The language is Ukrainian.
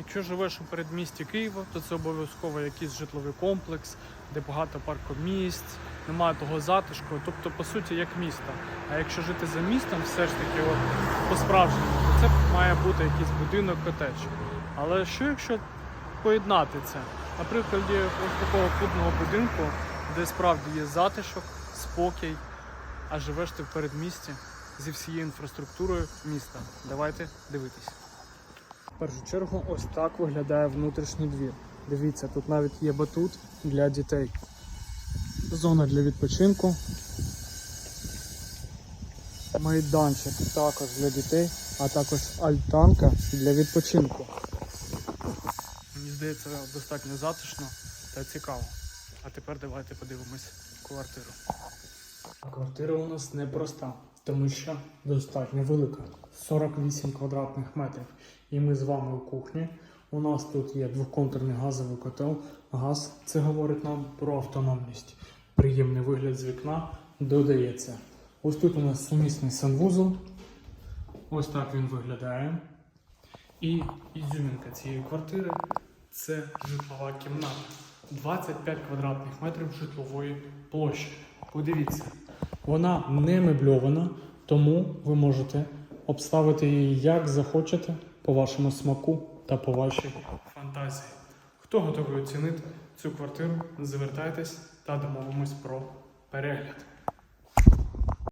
Якщо живеш у передмісті Києва, то це обов'язково якийсь житловий комплекс, де багато паркомісць, немає того затишку, тобто, по суті, як місто. А якщо жити за містом, все ж таки, от, по-справжньому, то це має бути якийсь будинок котедж. Але що якщо поєднати це? На прикладі ось такого клубного будинку, де справді є затишок, спокій, а живеш ти в передмісті зі всією інфраструктурою міста. Давайте дивитись. Першу чергу ось так виглядає внутрішній двір. Дивіться, тут навіть є батут для дітей. Зона для відпочинку. Майданчик також для дітей, а також альтанка для відпочинку. Мені здається, достатньо затишно та цікаво. А тепер давайте подивимось квартиру. Квартира у нас непроста, тому що достатньо велика 48 квадратних метрів. І ми з вами у кухні. У нас тут є двоконтурний газовий котел. Газ це говорить нам про автономність. Приємний вигляд з вікна додається. Ось тут у нас сумісний санвузол. Ось так він виглядає. І ізюмінка цієї квартири це житлова кімната. 25 квадратних метрів житлової площі. Подивіться, вона не мебльована, тому ви можете обставити її як захочете по вашому смаку та по вашій фантазії. Хто готовий оцінити цю квартиру, звертайтесь та домовимось про перегляд.